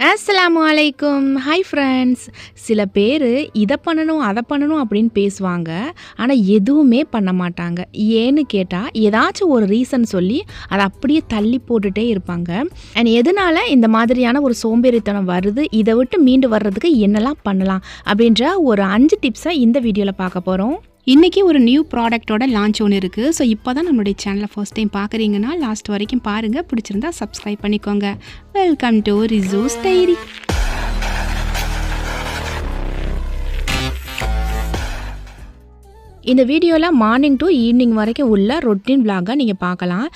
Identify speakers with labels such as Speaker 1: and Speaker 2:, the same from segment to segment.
Speaker 1: அஸ்லாம் வலைக்கும் hi friends சில பேர் இதை பண்ணணும் அதை பண்ணணும் அப்படின்னு பேசுவாங்க. ஆனால் எதுவுமே பண்ண மாட்டாங்க. ஏன்னு கேட்டால் ஏதாச்சும் ஒரு ரீசன் சொல்லி அதை அப்படியே தள்ளி போட்டுகிட்டே இருப்பாங்க. அண்ட் எதனால இந்த மாதிரியான ஒரு சோம்பேறித்தனம் வருது? இதை விட்டு மீண்டு வர்றதுக்கு என்னெல்லாம் பண்ணலாம்? அப்படின்ற ஒரு அஞ்சு டிப்ஸை இந்த வீடியோவில் பார்க்க போகிறோம்
Speaker 2: இன்றைக்கி ஒரு நியூ ப்ராடக்ட்டோட லான்ச் ஒன்று இருக்குது ஸோ இப்போ தான் நம்மளுடைய சேனலை ஃபர்ஸ்ட் டைம் பார்க்குறீங்கன்னா லாஸ்ட் வரைக்கும் பாருங்கள் பிடிச்சிருந்தா சப்ஸ்கிரைப் பண்ணிக்கோங்க. வெல்கம் டு ரிசூஸ் டைரி
Speaker 1: இந்த வீடியோவில் மார்னிங் டு ஈவினிங் வரைக்கும் உள்ள ரொட்டீன் பிளாகை நீங்கள் பார்க்கலாம்.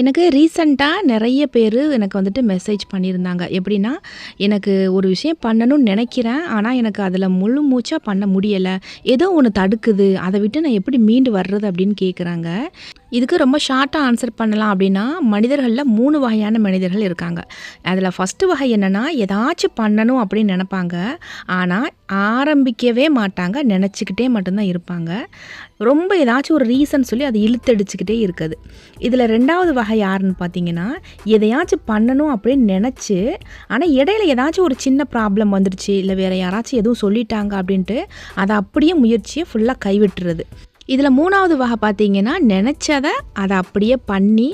Speaker 1: எனக்கு ரீசண்டாக நிறைய பேர் எனக்கு வந்துட்டு மெசேஜ் பண்ணியிருந்தாங்க. எப்படின்னா எனக்கு ஒரு விஷயம் பண்ணணும்னு நினைக்கிறேன் ஆனால் எனக்கு அதில் முழு மூச்சாக பண்ண முடியலை. ஏதோ ஒன்று தடுக்குது. அதை விட்டு நான் எப்படி மீண்டு வர்றது அப்படின்னு கேட்குறாங்க இதுக்கு ரொம்ப ஷார்ட்டாக ஆன்சர் பண்ணலாம் அப்படின்னா மனிதர்களில் மூணு வகையான மனிதர்கள் இருக்காங்க. அதில் ஃபஸ்ட்டு வகை என்னென்னா ஏதாச்சும் பண்ணணும் அப்படின்னு நினப்பாங்க. ஆனால் ஆரம்பிக்கவே மாட்டாங்க நினச்சிக்கிட்டே மட்டும்தான் இருப்பாங்க. ரொம்ப ஏதாச்சும் ஒரு ரீசன் சொல்லி அதை இழுத்தடிச்சுக்கிட்டே இருக்குது. இதில் ரெண்டாவது வகை யாருன்னு பார்த்தீங்கன்னா எதையாச்சும் பண்ணணும் அப்படின்னு நினச்சி ஆனால் இடையில ஏதாச்சும் ஒரு சின்ன ப்ராப்ளம் வந்துடுச்சு இல்லை வேறு யாராச்சும் எதுவும் சொல்லிட்டாங்க அப்படின்ட்டு அதை அப்படியே முயற்சியை ஃபுல்லாக கைவிட்டுறது. இதில் மூணாவது வகை பார்த்தீங்கன்னா நினச்சதை அதை அப்படியே பண்ணி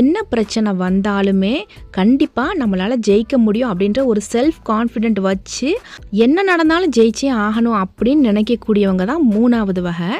Speaker 1: என்ன பிரச்சனை வந்தாலுமே கண்டிப்பாக நம்மளால் ஜெயிக்க முடியும் அப்படின்ற ஒரு செல்ஃப் கான்ஃபிடென்ட் வச்சு என்ன நடந்தாலும் ஜெயிச்சே ஆகணும் அப்படின்னு நினைக்கக்கூடியவங்க தான் மூணாவது வகை.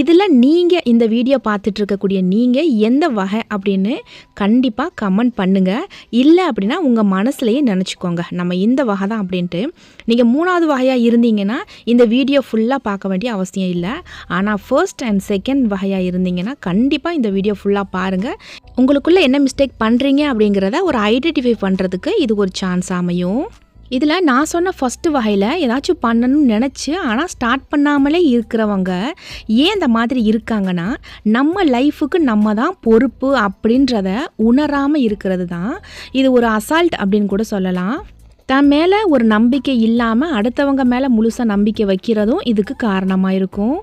Speaker 1: இதில் நீங்கள் இந்த வீடியோ பார்த்துட்டு இருக்கக்கூடிய நீங்கள் எந்த வகை அப்படின்னு கண்டிப்பாக கமெண்ட் பண்ணுங்கள் இல்லை அப்படின்னா உங்கள் மனசுலையே நினச்சிக்கோங்க. நம்ம இந்த வகை தான் அப்படின்ட்டு. நீங்கள் மூணாவது வகையாக இருந்தீங்கன்னா இந்த வீடியோ ஃபுல்லாக பார்க்க வேண்டிய அவசியம் இல்லை. ஆனால் ஃபர்ஸ்ட் அண்ட் செகண்ட் வகையாக இருந்தீங்கன்னா கண்டிப்பாக இந்த வீடியோ ஃபுல்லாக பாருங்கள் உங்களுக்குள்ளே என்ன மிஸ்டேக் பண்ணுறீங்க அப்படிங்கிறத ஒரு ஐடென்டிஃபை பண்ணுறதுக்கு இது ஒரு சான்ஸ் அமையும். இதில் நான் சொன்ன ஃபஸ்ட்டு வகையில் ஏதாச்சும் பண்ணணும்னு நினச்சி ஆனால் ஸ்டார்ட் பண்ணாமலே இருக்கிறவங்க ஏன் இந்த மாதிரி இருக்காங்கன்னா நம்ம லைஃபுக்கு நம்ம தான் பொறுப்பு அப்படின்றத உணராமல் இருக்கிறது தான். இது ஒரு அசால்ட் அப்படின்னு கூட சொல்லலாம். தன் மேலே ஒரு நம்பிக்கை இல்லாமல் அடுத்தவங்க மேலே முழுசாக நம்பிக்கை வைக்கிறதும் இதுக்கு காரணமாக இருக்கும்.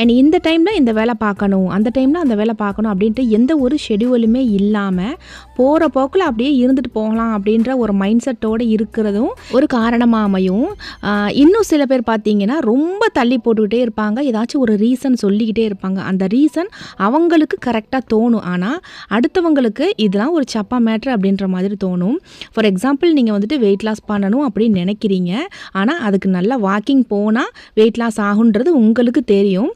Speaker 1: அண்ட் இந்த டைமில் இந்த வேலை பார்க்கணும் அந்த டைமில் அந்த வேலை பார்க்கணும் அப்படின்ட்டு எந்த ஒரு ஷெடியூலுமே இல்லாமல் போகிற போக்கில் அப்படியே இருந்துட்டு போகலாம் அப்படின்ற ஒரு மைண்ட் செட்டோடு இருக்கிறதும் ஒரு காரணமாக அமையும். இன்னும் சில பேர் பார்த்தீங்கன்னா ரொம்ப தள்ளி போட்டுக்கிட்டே இருப்பாங்க. ஏதாச்சும் ஒரு ரீசன் சொல்லிக்கிட்டே இருப்பாங்க. அந்த ரீசன் அவங்களுக்கு கரெக்டாக தோணும். ஆனால் அடுத்தவங்களுக்கு இதெல்லாம் ஒரு சப்பா மேட்ரு அப்படின்ற மாதிரி தோணும். ஃபார் எக்ஸாம்பிள் நீங்கள் வந்துட்டு வெயிட் லாஸ் பண்ணணும் அப்படின்னு நினைக்கிறீங்க. ஆனால் அதுக்கு நல்லா வாக்கிங் போனால் வெயிட் லாஸ் ஆகுன்றது உங்களுக்கு தெரியும்.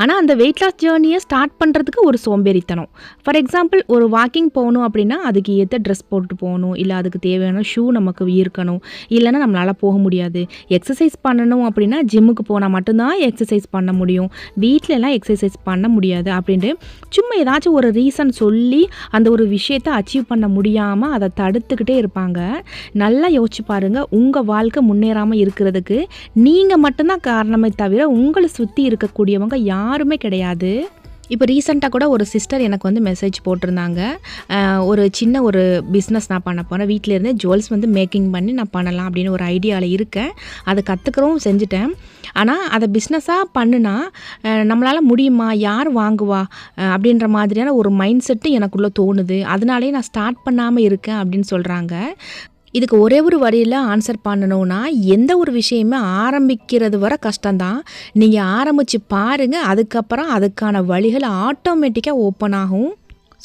Speaker 1: ஆனால் அந்த வெயிட் லாஸ் ஜேர்னியை ஸ்டார்ட் பண்ணுறதுக்கு ஒரு சோம்பேறித்தனம். ஃபார் எக்ஸாம்பிள் ஒரு வாக்கிங் போகணும் அப்படின்னா அதுக்கு ஏற்ற ட்ரெஸ் போட்டு போகணும் இல்லை அதுக்கு தேவையான ஷூ நமக்கு இருக்கணும். இல்லைன்னா நம்மளால் போக முடியாது. எக்ஸசைஸ் பண்ணணும் அப்படின்னா ஜிம்முக்கு போனால் மட்டும்தான் எக்ஸசைஸ் பண்ண முடியும். வீட்டில எல்லாம் எக்ஸசைஸ் பண்ண முடியாது அப்படின்ட்டு சும்மா ஏதாச்சும் ஒரு ரீசன் சொல்லி அந்த ஒரு விஷயத்தை அச்சீவ் பண்ண முடியாமல் அதை தடுத்துக்கிட்டே இருப்பாங்க. நல்லா யோசிச்சு பாருங்கள் உங்கள் வாழ்க்கை முன்னேறாமல் இருக்கிறதுக்கு நீங்கள் மட்டும்தான் காரணமே தவிர உங்களை சுற்றி இருக்கக்கூடியவங்க யாருமே கிடையாது. இப்போ ரீசெண்டாக கூட ஒரு சிஸ்டர் எனக்கு வந்து மெசேஜ் போட்டிருந்தாங்க. ஒரு சின்ன ஒரு பிஸ்னஸ் நான் பண்ண போகிறேன் வீட்டிலேருந்தே ஜுவல்ஸ் வந்து மேக்கிங் பண்ணி நான் பண்ணலாம் அப்படின்னு ஒரு ஐடியாவில் இருக்கேன். அதை கற்றுக்கிறவும் செஞ்சுட்டேன். ஆனால் அதை பிஸ்னஸாக பண்ணுனா நம்மளால் முடியுமா? யார் வாங்குவா? அப்படின்ற மாதிரியான ஒரு மைண்ட் செட்டு எனக்குள்ளே தோணுது. அதனாலே நான் ஸ்டார்ட் பண்ணாமல் இருக்கேன் அப்படின்னு சொல்கிறாங்க இதுக்கு ஒரே ஒரு வரியில் ஆன்சர் பண்ணணும்னா எந்த ஒரு விஷயமே ஆரம்பிக்கிறது வர கஷ்டம்தான். நீங்கள் ஆரம்பித்து பாருங்கள் அதுக்கப்புறம் அதுக்கான வழிகள் ஆட்டோமேட்டிக்காக ஓப்பன் ஆகும்.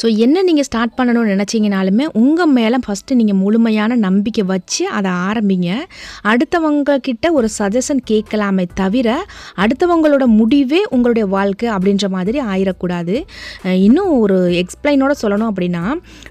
Speaker 1: ஸோ என்ன நீங்கள் ஸ்டார்ட் பண்ணணும்னு நினச்சிங்கனாலுமே உங்கள் மேலே ஃபஸ்ட்டு நீங்கள் முழுமையான நம்பிக்கை வச்சு அதை ஆரம்பிங்க. அடுத்தவங்கக்கிட்ட ஒரு சஜஷன் கேட்கலாமே தவிர அடுத்தவங்களோட முடிவே உங்களுடைய வாழ்க்கை அப்படின்ற மாதிரி ஆயிடக்கூடாது இன்னும் ஒரு எக்ஸ்பிளைனோட சொல்லணும் அப்படின்னா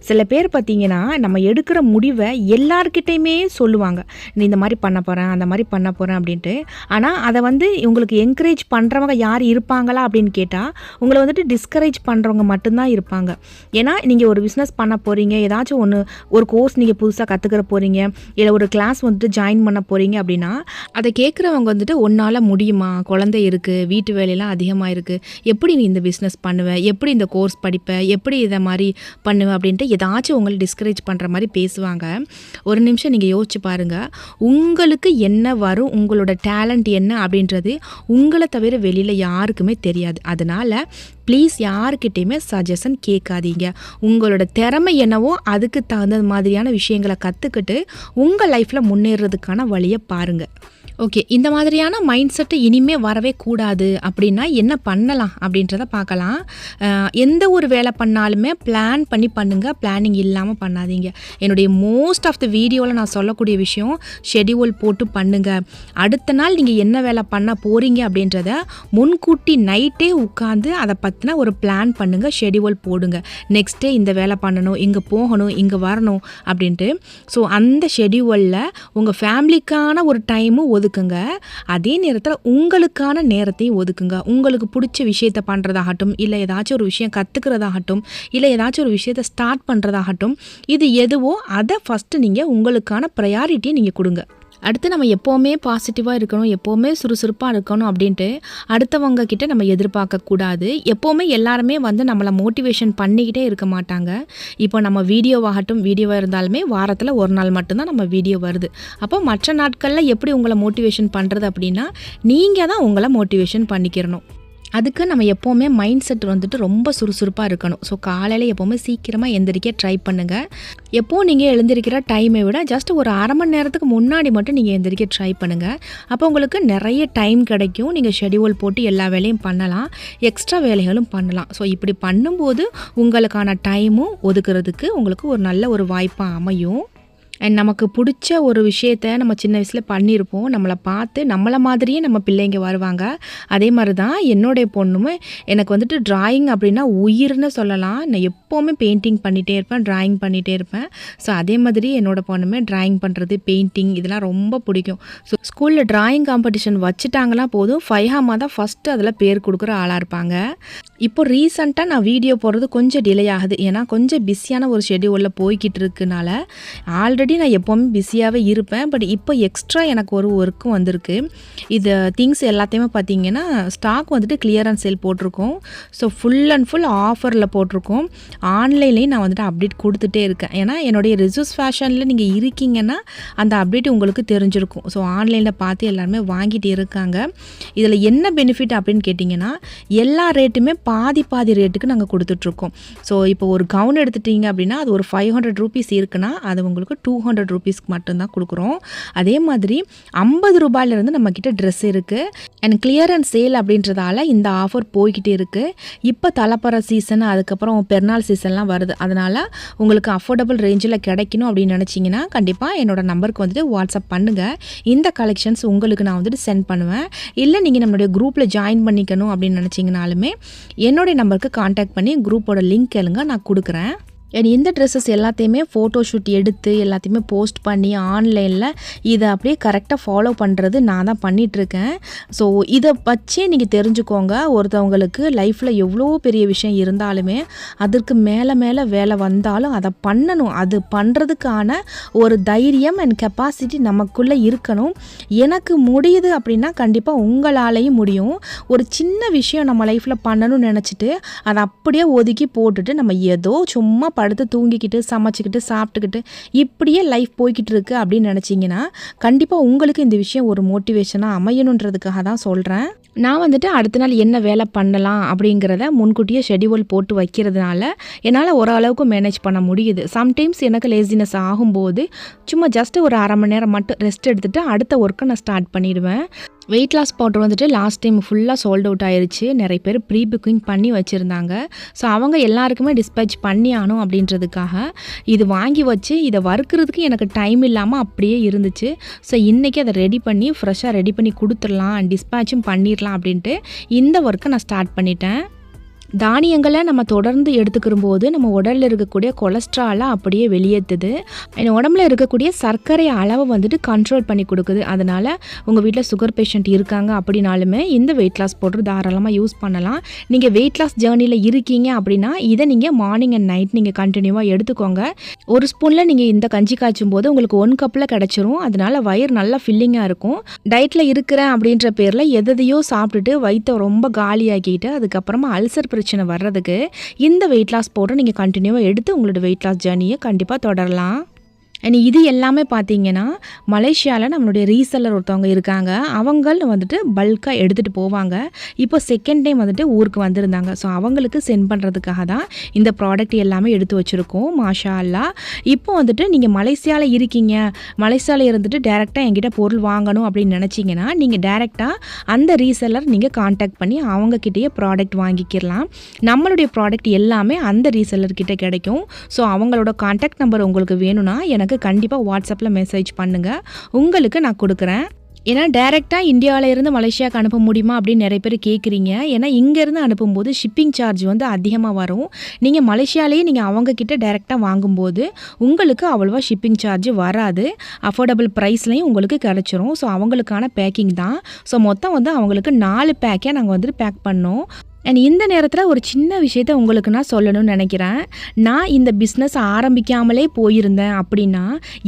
Speaker 1: சில பேர் பார்த்தீங்கன்னா நம்ம எடுக்கிற முடிவை எல்லார்கிட்டையுமே சொல்லுவாங்க. நீ இந்த மாதிரி பண்ண போகிறேன் அந்த மாதிரி பண்ண போகிறேன் அப்படின்ட்டு. ஆனால் அதை வந்து உங்களுக்கு என்கரேஜ் பண்ணுறவங்க யார் இருப்பாங்களா அப்படின்னு கேட்டால் உங்களை வந்துட்டு டிஸ்கரேஜ் பண்ணுறவங்க மட்டும்தான் இருப்பாங்க. ஏன்னா நீங்கள் ஒரு பிஸ்னஸ் பண்ண போகிறீங்க ஏதாச்சும் ஒன்று ஒரு கோர்ஸ் நீங்கள் புதுசாக கற்றுக்கிற போகிறீங்க இல்லை ஒரு கிளாஸ் வந்துட்டு ஜாயின் பண்ண போகிறீங்க அப்படின்னா அதை கேட்குறவங்க வந்துட்டு ஒன்றால் முடியுமா? குழந்தை இருக்குது வீட்டு வேலையெல்லாம் அதிகமாக இருக்குது எப்படி நீ இந்த பிஸ்னஸ் பண்ணுவேன் எப்படி இந்த கோர்ஸ் படிப்பேன் எப்படி இதை மாதிரி பண்ணுவேன் அப்படின்ட்டு ஏதாச்சும் உங்களை டிஸ்கரேஜ் பண்ணுற மாதிரி பேசுவாங்க. ஒரு நிமிஷம் நீங்கள் யோசிச்சு பாருங்கள் உங்களுக்கு என்ன வரும்? உங்களோட டேலண்ட் என்ன? அப்படின்றது உங்களை தவிர வெளியில் யாருக்குமே தெரியாது. அதனால் ப்ளீஸ் யாருக்கிட்டேயுமே சஜஷன் கேட்காதீங்க உங்களோட திறமை என்னவோ அதுக்கு தகுந்த மாதிரியான விஷயங்களை கற்றுக்கிட்டு உங்கள் லைஃப்பில் முன்னேறதுக்கான வழியை பாருங்கள் ஓகே இந்த மாதிரியான மைண்ட் செட்டு இனிமே வரவே கூடாது அப்படின்னா என்ன பண்ணலாம் அப்படின்றத பார்க்கலாம். எந்த ஒரு வேலை பண்ணாலுமே பிளான் பண்ணி பண்ணுங்கள் பிளானிங் இல்லாமல் பண்ணாதீங்க. என்னுடைய மோஸ்ட் ஆஃப் த வீடியோவில் நான் சொல்லக்கூடிய விஷயம் ஷெடியூல் போட்டு பண்ணுங்கள் அடுத்த நாள் நீங்கள் என்ன வேலை பண்ண போகிறீங்க அப்படின்றத முன்கூட்டி நைட்டே உட்காந்து அதை பற்றின ஒரு பிளான் பண்ணுங்கள் ஷெடியூல் போடுங்க. நெக்ஸ்ட் டே இந்த வேலை பண்ணணும் இங்கே போகணும் இங்கே வரணும் அப்படின்ட்டு. ஸோ அந்த ஷெடியூலில் உங்கள் ஃபேமிலிக்கான ஒரு டைமும் ஒதுக்குங்க. அதே நேரத்தில் உங்களுக்கான நேரத்தையும் ஒதுக்குங்க. உங்களுக்கு பிடிச்ச விஷயத்த பண்ணுறதாகட்டும் இல்லை ஏதாச்சும் ஒரு விஷயம் கற்றுக்கிறதாகட்டும் இல்லை ஏதாச்சும் ஒரு விஷயத்த ஸ்டார்ட் பண்ணுறதாகட்டும் இது எதுவோ அதை ஃபஸ்ட்டு நீங்கள் உங்களுக்கான ப்ரையாரிட்டியை நீங்கள் கொடுங்க. அடுத்து நம்ம எப்போவுமே பாசிட்டிவாக இருக்கணும் எப்போவுமே சுறுசுறுப்பாக இருக்கணும் அப்படின்ட்டு அடுத்தவங்க கிட்ட நம்ம எதிர்பார்க்கக்கூடாது. எப்போவுமே எல்லாருமே வந்து நம்மளை மோட்டிவேஷன் பண்ணிக்கிட்டே இருக்க மாட்டாங்க. இப்போ நம்ம வீடியோவாகட்டும் வீடியோவாக இருந்தாலுமே வாரத்தில் ஒரு நாள் மட்டும்தான் நம்ம வீடியோ வருது. அப்போ மற்ற நாட்களில் எப்படி உங்களை மோட்டிவேஷன் பண்ணுறது அப்படின்னா நீங்கள் தான் உங்களை மோட்டிவேஷன் பண்ணிக்கிறணும். அதுக்கு நம்ம எப்போவுமே மைண்ட் செட் வந்துட்டு ரொம்ப சுறுசுறுப்பாக இருக்கணும். ஸோ காலையில் எப்போவுமே சீக்கிரமாக எந்திரிக்க ட்ரை பண்ணுங்கள் எப்போ நீங்கள் எழுந்திருக்கிற டைமை விட ஜஸ்ட் ஒரு அரை மணி நேரத்துக்கு முன்னாடி மட்டும் நீங்கள் எந்திரிக்க ட்ரை பண்ணுங்கள் அப்போ உங்களுக்கு நிறைய டைம் கிடைக்கும். நீங்கள் ஷெடியூல் போட்டு எல்லா வேலையும் பண்ணலாம். எக்ஸ்ட்ரா வேலைகளும் பண்ணலாம். ஸோ இப்படி பண்ணும்போது உங்களுக்கான டைமும் ஒதுக்குறதுக்கு உங்களுக்கு ஒரு நல்ல ஒரு வாய்ப்பாக அமையும். அண்ட் நமக்கு பிடிச்ச ஒரு விஷயத்த நம்ம சின்ன வயசில் பண்ணியிருப்போம் நம்மளை பார்த்து நம்மளை மாதிரியே நம்ம பிள்ளைங்க வருவாங்க. அதே மாதிரி தான் என்னுடைய பொண்ணுமே எனக்கு வந்துட்டு ட்ராயிங் அப்படின்னா உயிர்னு சொல்லலாம். நான் எப்போவுமே பெயிண்டிங் பண்ணிகிட்டே இருப்பேன் ட்ராயிங் பண்ணிகிட்டே இருப்பேன். ஸோ அதே மாதிரி என்னோட பொண்ணுமே ட்ராயிங் பண்ணுறது பெயிண்டிங் இதெல்லாம் ரொம்ப பிடிக்கும். ஸோ ஸ்கூலில் ட்ராயிங் காம்படிஷன் வச்சுட்டாங்களா போதும். ஃபைஹாமா தான் ஃபஸ்ட்டு அதில் பேர் கொடுக்குற ஆளாக இருப்பாங்க. இப்போ ரீசண்டாக நான் வீடியோ போடுறது கொஞ்சம் டிலே ஆகுது. ஏன்னா கொஞ்சம் பிஸியான ஒரு ஷெடியூலில் போய்கிட்டு இருக்குனால ஆல்ரெடி நான் எப்போவுமே பிஸியாகவே இருப்பேன். பட் இப்போ எக்ஸ்ட்ரா எனக்கு ஒரு ஒர்க்கும் வந்திருக்கு. இது திங்ஸ் எல்லாத்தையுமே பார்த்தீங்கன்னா ஸ்டாக் வந்துட்டு கிளியரன்ஸ் சேல் போட்டிருக்கோம். ஸோ ஃபுல் அண்ட் ஃபுல் ஆஃபரில் போட்டிருக்கோம். ஆன்லைன்லேயும் நான் வந்துட்டு அப்டேட் கொடுத்துட்டே இருக்கேன். ஏன்னா என்னுடைய ரிசூஸ் ஃபேஷனில் நீங்கள் இருக்கீங்கன்னா அந்த அப்டேட் உங்களுக்கு தெரிஞ்சிருக்கும். ஸோ ஆன்லைனில் பார்த்து எல்லாருமே வாங்கிட்டு இருக்காங்க. இதில் என்ன பெனிஃபிட் அப்படின்னு கேட்டிங்கன்னா எல்லா ரேட்டுமே பாதி பாதி ரேட்டுக்கு நாங்கள் கொடுத்துட்ருக்கோம் ஸோ இப்போ ஒரு கவுன் எடுத்துட்டீங்க அப்படின்னா அது ஒரு ஃபைவ் ஹண்ட்ரட் ருபீஸ் இருக்குன்னா அது உங்களுக்கு டூ ஹண்ட்ரட் ருபீஸ்க்கு மட்டும்தான் கொடுக்குறோம். அதே மாதிரி ஐம்பது ரூபாயிலிருந்து நம்மக்கிட்ட ட்ரெஸ் இருக்குது அண்ட் கிளியரன்ஸ் சேல் அப்படின்றதால இந்த ஆஃபர் போய்கிட்டே இருக்குது இப்போ தலைப்பற சீசன் அதுக்கப்புறம் பெருநாள் சீசன்லாம் வருது. அதனால் உங்களுக்கு அஃபோர்டபுள் ரேஞ்சில் கிடைக்கணும் அப்படின்னு நினச்சிங்கன்னா கண்டிப்பாக என்னோட நம்பருக்கு வந்துட்டு வாட்ஸ்அப் பண்ணுங்கள் இந்த கலெக்ஷன்ஸ் உங்களுக்கு நான் வந்துட்டு சென்ட் பண்ணுவேன். இல்லை நீங்கள் நம்மளுடைய குரூப்பில் ஜாயின் பண்ணிக்கணும் அப்படின்னு நினச்சிங்கனாலுமே என்னுடைய நம்பருக்கு காண்டாக்ட் பண்ணி குரூப்போட லிங்க் கேளுங்க நான் கொடுக்குறேன். அண்ட் இந்த ட்ரெஸ்ஸஸ் எல்லாத்தையுமே ஃபோட்டோ ஷூட் எடுத்து எல்லாத்தையுமே போஸ்ட் பண்ணி ஆன்லைனில் இதை அப்படியே கரெக்டாக ஃபாலோ பண்ணுறது நான் தான் பண்ணிகிட்ருக்கேன் ஸோ இதை வச்சே நீங்கள் தெரிஞ்சுக்கோங்க ஒருத்தவங்களுக்கு லைஃப்பில் எவ்வளோ பெரிய விஷயம் இருந்தாலுமே அதற்கு மேலே மேலே வேலை வந்தாலும் அதை பண்ணணும். அது பண்ணுறதுக்கான ஒரு தைரியம் அண்ட் கெப்பாசிட்டி நமக்குள்ளே இருக்கணும். எனக்கு முடியுது அப்படின்னா கண்டிப்பாக உங்களாலேயும் முடியும். ஒரு சின்ன விஷயம் நம்ம லைஃப்பில் பண்ணணும்னு நினச்சிட்டு அதை அப்படியே ஒதுக்கி போட்டுட்டு நம்ம ஏதோ சும்மா படுத்து தூங்கிக்கிட்டு சமைச்சிக்கிட்டு சாப்பிட்டுக்கிட்டு இப்படியே லைஃப் போய்கிட்டு இருக்கு அப்படின்னு நினச்சிங்கன்னா கண்டிப்பாக உங்களுக்கு இந்த விஷயம் ஒரு மோட்டிவேஷனாக அமையணுன்றதுக்காக தான் சொல்கிறேன் நான் வந்துட்டு அடுத்த நாள் என்ன வேலை பண்ணலாம் அப்படிங்கிறத முன்கூட்டியே ஷெடியூல் போட்டு வைக்கிறதுனால என்னால் ஓரளவுக்கு மேனேஜ் பண்ண முடியுது. சம்டைம்ஸ் எனக்கு லேசினஸ் ஆகும்போது சும்மா ஜஸ்ட் ஒரு அரை மணி நேரம் மட்டும் ரெஸ்ட் எடுத்துகிட்டு அடுத்த ஒர்க்கை நான் ஸ்டார்ட் பண்ணிடுவேன். வெயிட் லாஸ் பவுடர் வந்துட்டு லாஸ்ட் டைம் ஃபுல்லாக சோல்ட் அவுட் ஆயிருச்சு. நிறைய பேர் ப்ரீ புக்கிங் பண்ணி வச்சுருந்தாங்க. ஸோ அவங்க எல்லாருக்குமே டிஸ்பேச் பண்ணி ஆகணும் அப்படின்றதுக்காக இது வாங்கி வச்சு இதை வறுக்கிறதுக்கு எனக்கு டைம் இல்லாமல் அப்படியே இருந்துச்சு. ஸோ இன்றைக்கி அதை ரெடி பண்ணி ஃப்ரெஷ்ஷாக ரெடி பண்ணி கொடுத்துடலாம் டிஸ்பேச்சும் பண்ணிடலாம் அப்படின்ட்டு இந்த ஒர்க்கை நான் ஸ்டார்ட் பண்ணிட்டேன். தானியங்களை நம்ம தொடர்ந்து எடுத்துக்கிற போது நம்ம உடலில் இருக்கக்கூடிய கொலஸ்ட்ராலாம் அப்படியே வெளியேற்றுது என் உடம்புல இருக்கக்கூடிய சர்க்கரை அளவை வந்துட்டு கண்ட்ரோல் பண்ணி கொடுக்குது. அதனால் உங்கள் வீட்டில் சுகர் பேஷண்ட் இருக்காங்க அப்படின்னாலுமே இந்த வெயிட் லாஸ் பவுடர் தாராளமாக யூஸ் பண்ணலாம். நீங்கள் வெயிட் லாஸ் ஜேர்னியில் இருக்கீங்க அப்படின்னா இதை நீங்கள் மார்னிங் அண்ட் நைட் நீங்கள் கண்டினியூவாக எடுத்துக்கோங்க. ஒரு ஸ்பூனில் நீங்கள் இந்த கஞ்சி காய்ச்சும் போது உங்களுக்கு ஒன் கப்பில் கிடச்சிரும். அதனால் வயிறு நல்லா ஃபில்லிங்காக இருக்கும். டயட்டில் இருக்கிறேன் அப்படின்ற பேரில் எதையோ சாப்பிட்டுட்டு வயிற்றை ரொம்ப காலியாக்கிட்டு அதுக்கப்புறமா அல்சர் பிரச்சனை வர்றதுக்கு இந்த வெயிட் லாஸ் பவுடர் நீங்கள் கண்டினியூவாக எடுத்து உங்களோட வெயிட் லாஸ் ஜேர்னியை கண்டிப்பாக தொடரலாம். அண்ட் இது எல்லாமே பார்த்தீங்கன்னா மலேசியாவில் நம்மளுடைய ரீசெல்லர் ஒருத்தவங்க இருக்காங்க. அவங்கள் வந்துட்டு பல்காக எடுத்துகிட்டு போவாங்க. இப்போ செகண்ட் டைம் வந்துட்டு ஊருக்கு வந்திருந்தாங்க. ஸோ அவங்களுக்கு சென்ட் பண்ணுறதுக்காக தான் இந்த ப்ராடக்ட் எல்லாமே எடுத்து வச்சுருக்கோம். மாஷா அல்லா இப்போ வந்துட்டு நீங்கள் மலேசியாவில் இருக்கீங்க. மலேசியாவில் இருந்துட்டு டேரெக்டாக என்கிட்ட பொருள் வாங்கணும் அப்படின்னு நினச்சிங்கன்னா நீங்கள் டேரெக்டாக அந்த ரீசெல்லர் நீங்கள் காண்டாக்ட் பண்ணி அவங்கக்கிட்டேயே ப்ராடக்ட் வாங்கிக்கிடலாம். நம்மளுடைய ப்ராடக்ட் எல்லாமே அந்த ரீசெல்லர்கிட்ட கிடைக்கும். ஸோ அவங்களோட காண்டாக்ட் நம்பர் உங்களுக்கு வேணும்னா எனக்கு கண்டிப்பாக வாட்ஸ்அப்பில் மெசேஜ் பண்ணுங்கள் உங்களுக்கு நான் கொடுக்குறேன். ஏன்னா டேரெக்டாக இந்தியாவிலேருந்து மலேசியாவுக்கு அனுப்ப முடியுமா அப்படின்னு நிறைய பேர் கேட்குறீங்க ஏன்னா இங்கேருந்து அனுப்பும்போது ஷிப்பிங் சார்ஜ் வந்து அதிகமாக வரும். நீங்கள் மலேசியாலேயே நீங்கள் அவங்கக்கிட்ட டேரெக்டாக வாங்கும்போது உங்களுக்கு அவ்வளோவா ஷிப்பிங் சார்ஜ் வராது. அஃபோர்டபுள் ப்ரைஸ்லையும் உங்களுக்கு கிடச்சிரும். ஸோ அவங்களுக்கான பேக்கிங் தான். ஸோ மொத்தம் வந்து அவங்களுக்கு நாலு பேக்கே நாங்கள் வந்துட்டு பேக் பண்ணோம். அண்ட் இந்த நேரத்தில் ஒரு சின்ன விஷயத்த உங்களுக்கு நான் சொல்லணும்னு நினைக்கிறேன். நான் இந்த பிஸ்னஸ் ஆரம்பிக்காமலே போயிருந்தேன் அப்படின்னா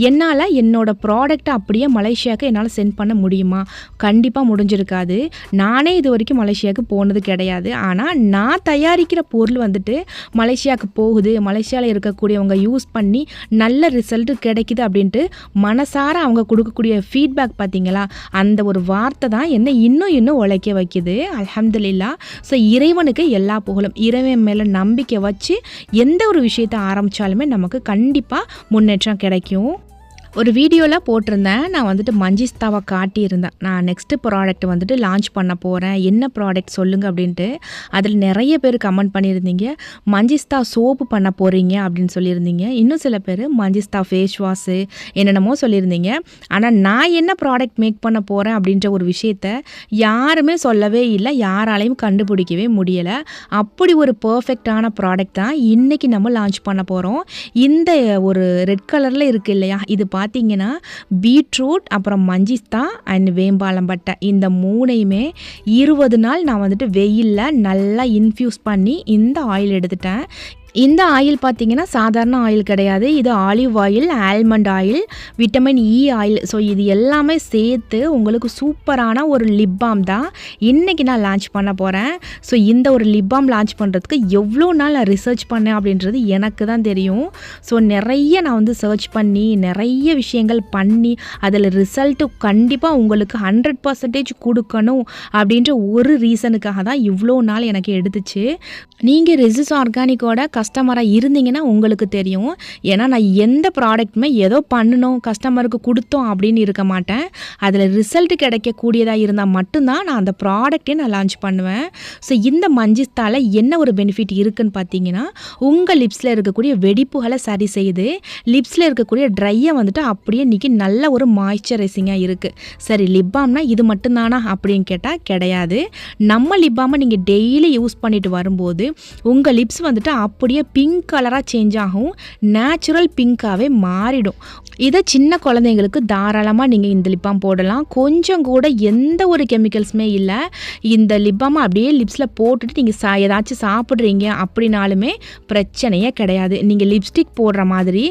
Speaker 1: என்னால் என்னோட ப்ராடக்ட்டை அப்படியே மலேசியாவுக்கு என்னால் சென்ட் பண்ண முடியுமா? கண்டிப்பாக முடிஞ்சிருக்காது. நானே இது வரைக்கும் மலேசியாவுக்கு போனது கிடையாது. ஆனால் நான் தயாரிக்கிற பொருள் வந்துட்டு மலேசியாவுக்கு போகுது. மலேசியாவில் இருக்கக்கூடியவங்க யூஸ் பண்ணி நல்ல ரிசல்ட் கிடைக்குது அப்படின்ட்டு மனசார அவங்க கொடுக்கக்கூடிய ஃபீட்பேக் பார்த்தீங்களா? அந்த ஒரு வார்த்தை தான் என்னை இன்னும் இன்னும் உழைக்க வைக்குது. அலமதுல்லா ஸோ இறைவனுக்கு எல்லா புகழும். இறைவன் மேலே நம்பிக்கை வச்சு எந்த ஒரு விஷயத்தை ஆரம்பித்தாலுமே நமக்கு கண்டிப்பாக முன்னேற்றம் கிடைக்கும். ஒரு வீடியோவில் போட்டிருந்தேன். நான் வந்துட்டு மஞ்சிஸ்தாவை காட்டியிருந்தேன். நான் நெக்ஸ்ட்டு ப்ராடக்ட் வந்துட்டு லான்ச் பண்ண போகிறேன் என்ன ப்ராடக்ட் சொல்லுங்கள் அப்படின்ட்டு அதில் நிறைய பேர் கமெண்ட் பண்ணியிருந்தீங்க. மஞ்சிஸ்தா சோப்பு பண்ண போகிறீங்க அப்படின்னு சொல்லியிருந்தீங்க. இன்னும் சில பேர் மஞ்சிஸ்தா ஃபேஸ் வாஷு என்னென்னமோ சொல்லியிருந்தீங்க. ஆனால் நான் என்ன ப்ராடக்ட் மேக் பண்ண போகிறேன் அப்படின்ற ஒரு விஷயத்த யாருமே சொல்லவே இல்லை. யாராலையும் கண்டுபிடிக்கவே முடியலை. அப்படி ஒரு பர்ஃபெக்டான ப்ராடக்ட் தான் இன்றைக்கி நம்ம லான்ச் பண்ண போகிறோம் இந்த ஒரு ரெட் கலரில் இருக்குது இல்லையா? இது பார்த்தீங்கன்னா பீட்ரூட் அப்புறம் மஞ்சிஸ்தா அண்ட் வேம்பாலம்பட்டை. இந்த மூணையுமே இருபது நாள் நான் வந்துட்டு வெயிலில் நல்லா இன்ஃப்யூஸ் பண்ணி இந்த ஆயில் எடுத்துட்டேன். இந்த ஆயில் பார்த்தீங்கன்னா சாதாரண ஆயில் கிடையாது. இது olive oil almond oil vitamin E oil. So இது எல்லாமே சேர்த்து உங்களுக்கு சூப்பரான ஒரு லிப் பாம் தான். இன்றைக்கி நான் லான்ச் பண்ண போகிறேன் ஸோ இந்த ஒரு லிப் பாம் லான்ச் பண்ணுறதுக்கு எவ்வளோ நாள் நான் ரிசர்ச் பண்ணேன் அப்படின்றது எனக்கு தான் தெரியும். ஸோ நிறைய நான் வந்து சர்ச் பண்ணி நிறைய விஷயங்கள் பண்ணி அதில் ரிசல்ட்டு கண்டிப்பாக உங்களுக்கு ஹண்ட்ரட் பர்சன்டேஜ் கொடுக்கணும் அப்படின்ற ஒரு ரீசனுக்காக தான் இவ்வளோ நாள் எனக்கு எடுத்துச்சு. நீங்கள் ரிசிஸ் ஆர்கானிக்கோட கஸ்டமராக இருந்தீங்கன்னா உங்களுக்கு தெரியும். ஏன்னா நான் எந்த ப்ராடக்ட்டுமே ஏதோ பண்ணணும் கஸ்டமருக்கு கொடுத்தோம் அப்படின்னு இருக்க மாட்டேன். அதில் ரிசல்ட் கிடைக்கக்கூடியதாக இருந்தால் மட்டும்தான் நான் அந்த ப்ராடக்ட்டே நான் லான்ச் பண்ணுவேன். ஸோ இந்த மஞ்சத்தால் என்ன ஒரு பெனிஃபிட் இருக்குன்னு பார்த்தீங்கன்னா உங்கள் லிப்ஸில் இருக்கக்கூடிய வெடிப்புகளை சரி செய்து லிப்ஸில் இருக்கக்கூடிய ட்ரையை வந்துட்டு அப்படியே இன்றைக்கி நல்ல ஒரு மாய்ஸ்சரைசிங்காக இருக்குது சரி லிப்பாம்னா இது மட்டும்தானா அப்படின்னு கேட்டால் கிடையாது. நம்ம லிப் பாமை நீங்கள் டெய்லி யூஸ் பண்ணிட்டு வரும்போது உங்கள் லிப்ஸ் வந்துட்டு அப்படியே பிங்க் கலராக சேஞ்ச் ஆகும். நேச்சுரல் பிங்க்காகவே மாறிடும். இதை சின்ன குழந்தைங்களுக்கு தாராளமாக நீங்கள் இந்த லிப்பாம் போடலாம். கொஞ்சம் கூட எந்த ஒரு கெமிக்கல்ஸுமே இல்லை. இந்த லிப்பாமை அப்படியே லிப்ஸில் போட்டுட்டு நீங்கள் சா ஏதாச்சும் சாப்பிட்றீங்க அப்படின்னாலுமே பிரச்சனையே கிடையாது. நீங்கள் லிப்ஸ்டிக் போடுற மாதிரி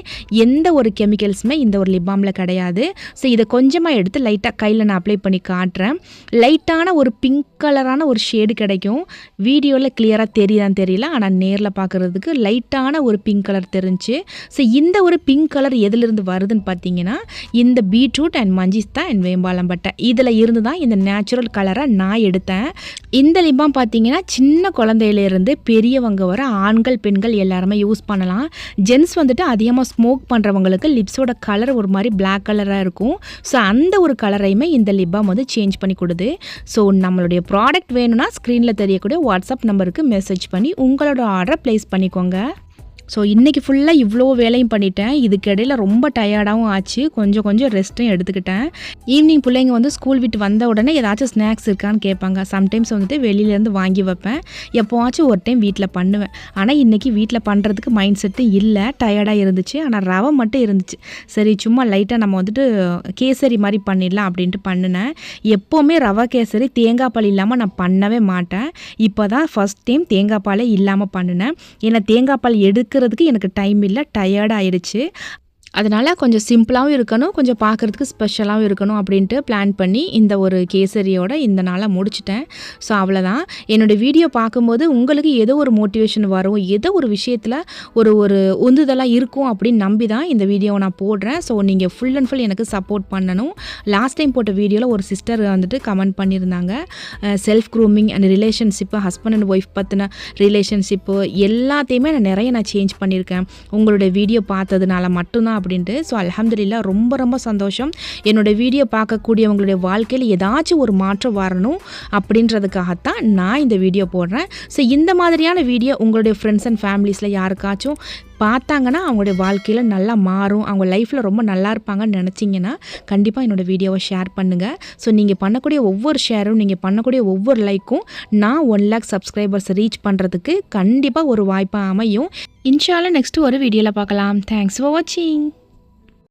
Speaker 1: எந்த ஒரு கெமிக்கல்ஸுமே இந்த ஒரு லிப்பாமில் கிடையாது. ஸோ இதை கொஞ்சமாக எடுத்து லைட்டாக கையில் நான் அப்ளை பண்ணி காட்டுறேன். லைட்டான ஒரு பிங்க் கலரான ஒரு ஷேடு கிடைக்கும். வீடியோவில் கிளியராக தெரியுதான்னு தெரியல. ஆனால் நேரில் பார்க்குறதுக்கு லைட்டான ஒரு பிங்க் கலர் தெரிஞ்சு. ஸோ இந்த ஒரு பிங்க் கலர் எதிலிருந்து வருதுன்னு பார்த்தீங்கன்னா இந்த பீட்ரூட் அண்ட் மஞ்சிஸ்தா அண்ட் வேம்பாலம்பட்டை இதில் இருந்து தான் இந்த நேச்சுரல் கலரை நான் எடுத்தேன். இந்த லிப்பாம் பார்த்தீங்கன்னா சின்ன குழந்தையிலேருந்து பெரியவங்க வர ஆண்கள் பெண்கள் எல்லாருமே யூஸ் பண்ணலாம். ஜென்ஸ் வந்துட்டு அதிகமாக ஸ்மோக் பண்ணுறவங்களுக்கு லிப்ஸோட கலர் ஒரு மாதிரி பிளாக் கலராக இருக்கும். ஸோ அந்த ஒரு கலரையுமே இந்த லிப்பாம் வந்து சேஞ்ச் பண்ணி கொடுது. ஸோ நம்மளுடைய ப்ராடக்ட் வேணும்னா ஸ்க்ரீனில் தெரியக்கூடிய வாட்ஸ்அப் நம்பருக்கு மெசேஜ் பண்ணி உங்களோட ஆர்டரை ப்ளேஸ் பண்ணிக்கோங்க. ஸோ இன்றைக்கி ஃபுல்லாக இவ்வளோ வேலையும் பண்ணிட்டேன். இதுக்கிடையில் ரொம்ப டயர்டாகவும் ஆச்சு. கொஞ்சம் கொஞ்சம் ரெஸ்ட்டும் எடுத்துக்கிட்டேன். ஈவினிங் பிள்ளைங்க வந்து ஸ்கூல் விட்டு வந்த உடனே ஏதாச்சும் ஸ்நாக்ஸ் இருக்கான்னு கேட்பாங்க. சம்டைம்ஸ் வந்துட்டு வெளியிலேருந்து வாங்கி வைப்பேன். எப்போவாச்சும் ஒரு டைம் வீட்டில் பண்ணுவேன். ஆனால் இன்றைக்கி வீட்டில் பண்ணுறதுக்கு மைண்ட் செட்டு இல்லை. டயர்டாக இருந்துச்சு. ஆனால் ரவை மட்டும் இருந்துச்சு. சரி சும்மா லைட்டாக நம்ம வந்துட்டு கேசரி மாதிரி பண்ணிடலாம் அப்படின்ட்டு பண்ணினேன். எப்போவுமே ரவை கேசரி தேங்காய் பால் இல்லாமல் நான் பண்ணவே மாட்டேன். இப்போ தான் ஃபஸ்ட் டைம் தேங்காய் பாலே இல்லாமல் பண்ணினேன். ஏன்னா தேங்காய் பால் இருக்கிறதுக்கு எனக்கு டைம் இல்லை டயர்ட் ஆயிடுச்சு. அதனால் கொஞ்சம் சிம்பிளாகவும் இருக்கணும் கொஞ்சம் பார்க்குறதுக்கு ஸ்பெஷலாகவும் இருக்கணும் அப்படின்ட்டு பிளான் பண்ணி இந்த ஒரு கேசரியோட இந்த நாளாக முடிச்சிட்டேன். ஸோ அவ்வளோதான் என்னோடய வீடியோ பார்க்கும்போது உங்களுக்கு ஏதோ ஒரு மோட்டிவேஷன் வரும் ஏதோ ஒரு விஷயத்தில் ஒரு ஒரு உந்துதலாக இருக்கும் அப்படின்னு நம்பி தான் இந்த வீடியோவை நான் போடுறேன். ஸோ நீங்கள் ஃபுல் அண்ட் ஃபுல் எனக்கு சப்போர்ட் பண்ணணும். லாஸ்ட் டைம் போட்ட வீடியோவில் ஒரு சிஸ்டர் வந்துட்டு கமெண்ட் பண்ணியிருந்தாங்க. Self grooming and relationship husband and wife பற்றின ரிலேஷன்ஷிப்பு எல்லாத்தையுமே நான் நிறைய நான் சேஞ்ச் பண்ணியிருக்கேன். உங்களுடைய வீடியோ பார்த்ததுனால மட்டும்தான் அப்படின்ட்டு. ஸோ அலமதுல்லா ரொம்ப ரொம்ப சந்தோஷம். என்னோட வீடியோ பார்க்கக்கூடியவங்களுடைய வாழ்க்கையில் ஏதாச்சும் ஒரு மாற்றம் வரணும் அப்படின்றதுக்காகத்தான் நான் இந்த வீடியோ போடுறேன். ஸோ இந்த மாதிரியான வீடியோ உங்களுடைய ஃப்ரெண்ட்ஸ் அண்ட் ஃபேமிலிஸில் யாருக்காச்சும் பார்த்தாங்கன்னா அவங்களுடைய வாழ்க்கையில் நல்லா மாறும். அவங்க லைஃப்பில் ரொம்ப நல்லா இருப்பாங்கன்னு நினச்சிங்கன்னா கண்டிப்பாக என்னோடய வீடியோவை ஷேர் பண்ணுங்கள் ஸோ நீங்கள் பண்ணக்கூடிய ஒவ்வொரு ஷேரும் நீங்கள் பண்ணக்கூடிய ஒவ்வொரு லைக்கும் நான் ஒன் லேக் சப்ஸ்கிரைபர்ஸ் ரீச் பண்ணுறதுக்கு கண்டிப்பாக ஒரு வாய்ப்பாக அமையும். இன்ஷால நெக்ஸ்ட்டு ஒரு வீடியோவில் பார்க்கலாம். தேங்க்ஸ் ஃபார் வாட்சிங்